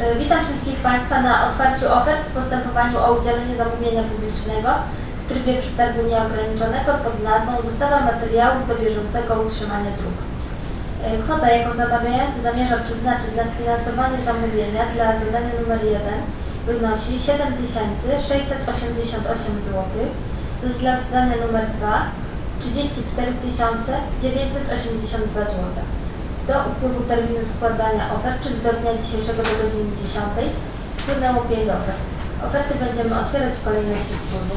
Y, Witam wszystkich Państwa na otwarciu ofert w postępowaniu o udzielenie zamówienia publicznego w trybie przetargu nieograniczonego pod nazwą Dostawa materiałów do bieżącego utrzymania dróg. Y, Kwota, jaką zamawiający zamierza przeznaczyć na sfinansowanie zamówienia dla zadania numer 1 wynosi 7688 zł, jest dla zadania numer 2 34 982 zł. Do upływu terminu składania ofert, czyli do dnia dzisiejszego do godziny 10, wpłynęło 5 ofert. Oferty będziemy otwierać w kolejności wpływu.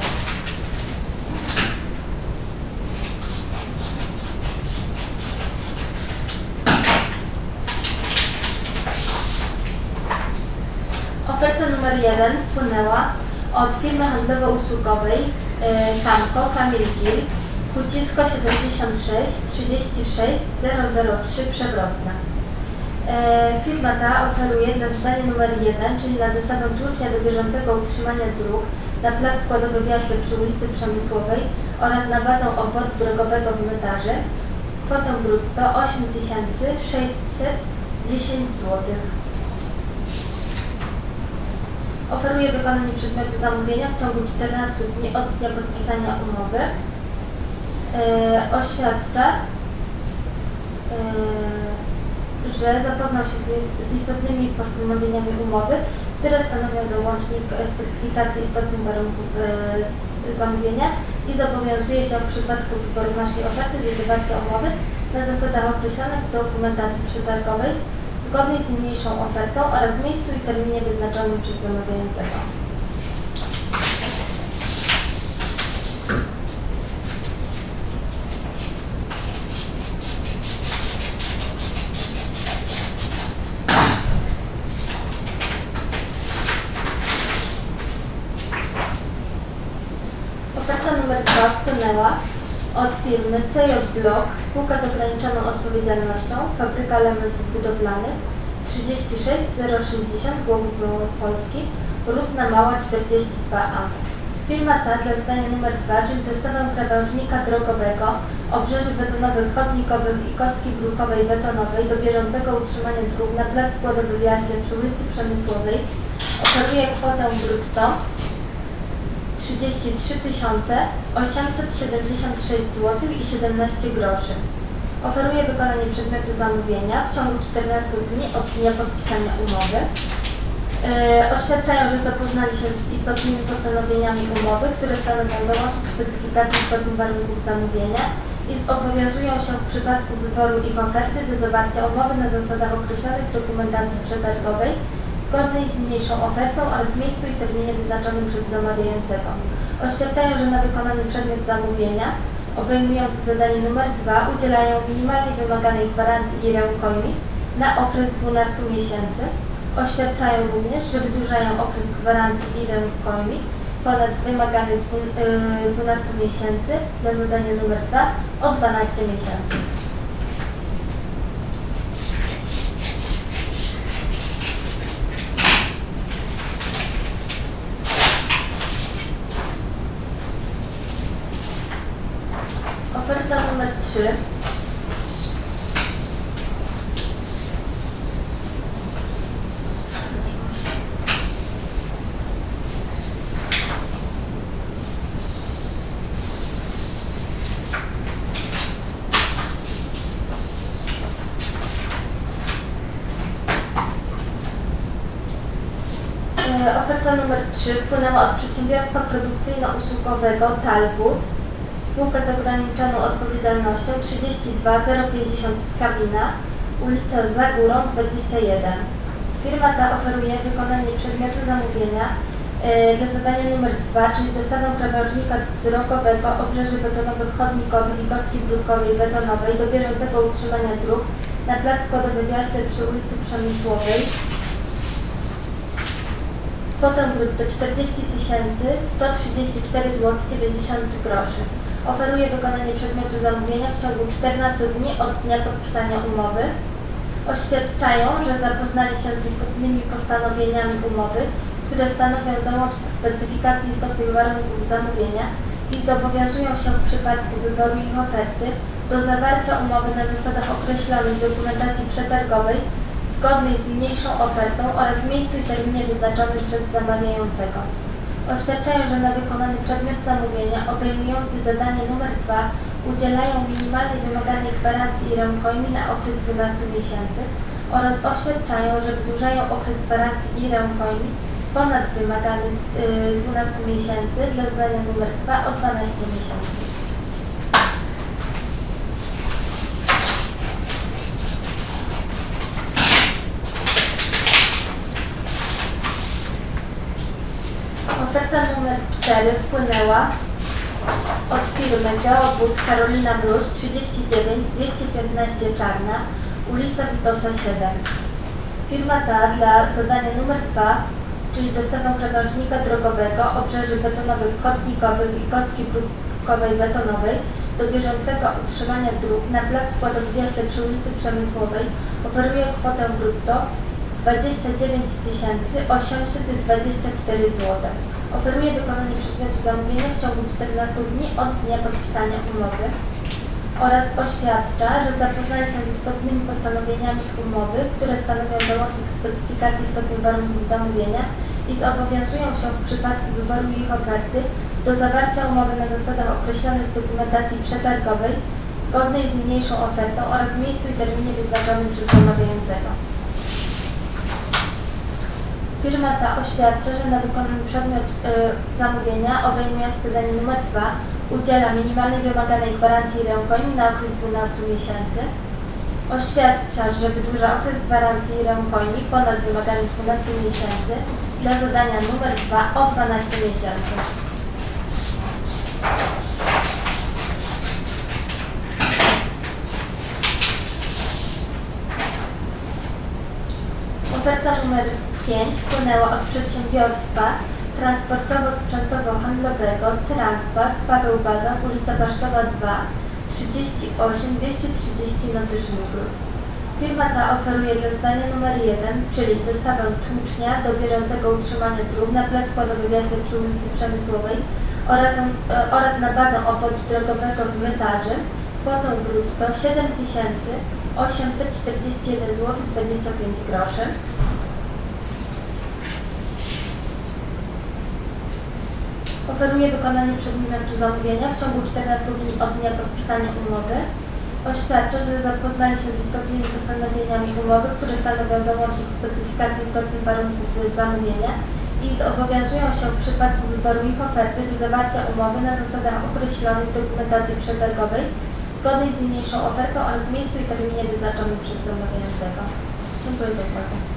Oferta numer 1 wpłynęła od firmy handlowo-usługowej e, Tamco Kamil Kucisko 76 36 003 Przewrotna. E, Firma ta oferuje dla zadania numer 1, czyli na dostawę tłuszcza do bieżącego utrzymania dróg na plac składowy w Jaśle przy ulicy Przemysłowej oraz na bazę obwodu drogowego w Mytarze kwotę brutto 8610 zł. Oferuje wykonanie przedmiotu zamówienia w ciągu 14 dni od dnia podpisania umowy. Yy, oświadcza, yy, że zapoznał się z, istotnymi postanowieniami umowy, które stanowią załącznik e, specyfikacji istotnych warunków e, zamówienia i zobowiązuje się w przypadku wyboru naszej oferty do zawarcia umowy na zasadach określonych w dokumentacji przetargowej zgodnej z niniejszą ofertą oraz miejscu i terminie wyznaczonym przez zamawiającego. Oferta numer 2 wpłynęła od firmy CJ Block, spółka z ograniczoną odpowiedzialnością, fabryka elementów budowlanych 36060 Głogów Polski, Rudna Mała 42A. Firma ta dla zadania numer 2, czyli dostawę krawężnika drogowego, obrzeży betonowych chodnikowych i kostki brukowej betonowej do bieżącego utrzymania dróg na plac składowy w Jaśle przy ulicy Przemysłowej oferuje kwotę brutto 33 876 zł i 17 groszy. Oferuje wykonanie przedmiotu zamówienia w ciągu 14 dni od dnia podpisania umowy. Yy, oświadczają, że zapoznali się z istotnymi postanowieniami umowy, które stanowią załącznik specyfikacji istotnych warunków zamówienia i zobowiązują się w przypadku wyboru ich oferty do zawarcia umowy na zasadach określonych w dokumentacji przetargowej zgodnej z niniejszą ofertą oraz w miejscu i terminie wyznaczonym przez zamawiającego. Oświadczają, że na wykonany przedmiot zamówienia obejmujący zadanie numer 2 udzielają minimalnie wymaganej gwarancji i rękojmi na okres 12 miesięcy. Oświadczają również, że wydłużają okres gwarancji i rękojmi ponad yy, 12 miesięcy na zadanie numer 2 o 12 miesięcy. Oferta 3 E, Oferta numer 3 wpłynęła od przedsiębiorstwa produkcyjno-usługowego Talbot, spółka z ograniczoną odpowiedzialnością 32050 Skawina, ulica Zagórą 21. Firma ta oferuje wykonanie przedmiotu zamówienia e, dla zadania numer 2, czyli dostawę krawężnika drogowego, obrzeży betonowych chodnikowych i kostki brudkowej betonowej do bieżącego utrzymania dróg na plac składowy w Jaśle przy ulicy Przemysłowej kwotę brutto 40 134 zł 90 groszy. Oferuje wykonanie przedmiotu zamówienia w ciągu 14 dni od dnia podpisania umowy. Oświadczają, że zapoznali się z istotnymi postanowieniami umowy, które stanowią załącznik specyfikacji istotnych warunków zamówienia i zobowiązują się w przypadku wyboru ich oferty do zawarcia umowy na zasadach określonych w dokumentacji przetargowej zgodnej z niniejszą ofertą oraz miejscu i terminie wyznaczonym przez zamawiającego. Oświadczają, że na wykonany przedmiot zamówienia obejmujący zadanie numer 2 udzielają minimalnej wymaganej gwarancji i rękojmi na okres 12 miesięcy oraz oświadczają, że wydłużają okres gwarancji i rękojmi ponad wymaganych y, 12 miesięcy dla zadania numer 2 o 12 miesięcy. Oferta numer 4 wpłynęła od firmy Geobud Karolina Brus 39 215 Czarna, ulica Witosa 7. Firma ta dla zadania numer 2, czyli dostawę krawężnika drogowego, obrzeży betonowych chodnikowych i kostki brudkowej betonowej do bieżącego utrzymania dróg na plac Jaśle przy ulicy Przemysłowej oferuje kwotę brutto 29 824 zł. Oferuje wykonanie przedmiotu zamówienia w ciągu 14 dni od dnia podpisania umowy oraz oświadcza, że zapoznaje się z istotnymi postanowieniami umowy, które stanowią załącznik specyfikacji istotnych warunków zamówienia i zobowiązują się w przypadku wyboru ich oferty do zawarcia umowy na zasadach określonych w dokumentacji przetargowej zgodnej z niniejszą ofertą oraz miejscu i terminie wyznaczonym przez zamawiającego. Firma ta oświadcza, że na wykonany przedmiot y, zamówienia obejmujący zadanie numer 2 udziela minimalnej wymaganej gwarancji rękojmi na okres 12 miesięcy. Oświadcza, że wydłuża okres gwarancji rękojmi ponad wymaganych 12 miesięcy dla zadania numer 2 o 12 miesięcy. Oferta numer 5 wpłynęła od przedsiębiorstwa transportowo-sprzętowo-handlowego Transpas Paweł Bazan, ulica Basztowa 2, 38 230 Nowy Żmigród. Firma ta oferuje dla zdania numer 1, czyli dostawę tłucznia do bieżącego utrzymania dróg na plac składowy w Jaśle przy ulicy Przemysłowej oraz, e, oraz na bazę obwodu drogowego w Mytarzy kwotą brutto 7841 zł 25 groszy. Oferuje wykonanie przedmiotu zamówienia w ciągu 14 dni od dnia podpisania umowy. Oświadcza, że zapoznali się z istotnymi postanowieniami umowy, które stanowią załącznik specyfikacji istotnych warunków zamówienia i zobowiązują się w przypadku wyboru ich oferty do zawarcia umowy na zasadach określonych w dokumentacji przetargowej zgodnej z niniejszą ofertą oraz miejscu i terminie wyznaczonym przez zamawiającego. Dziękuję za uwagę.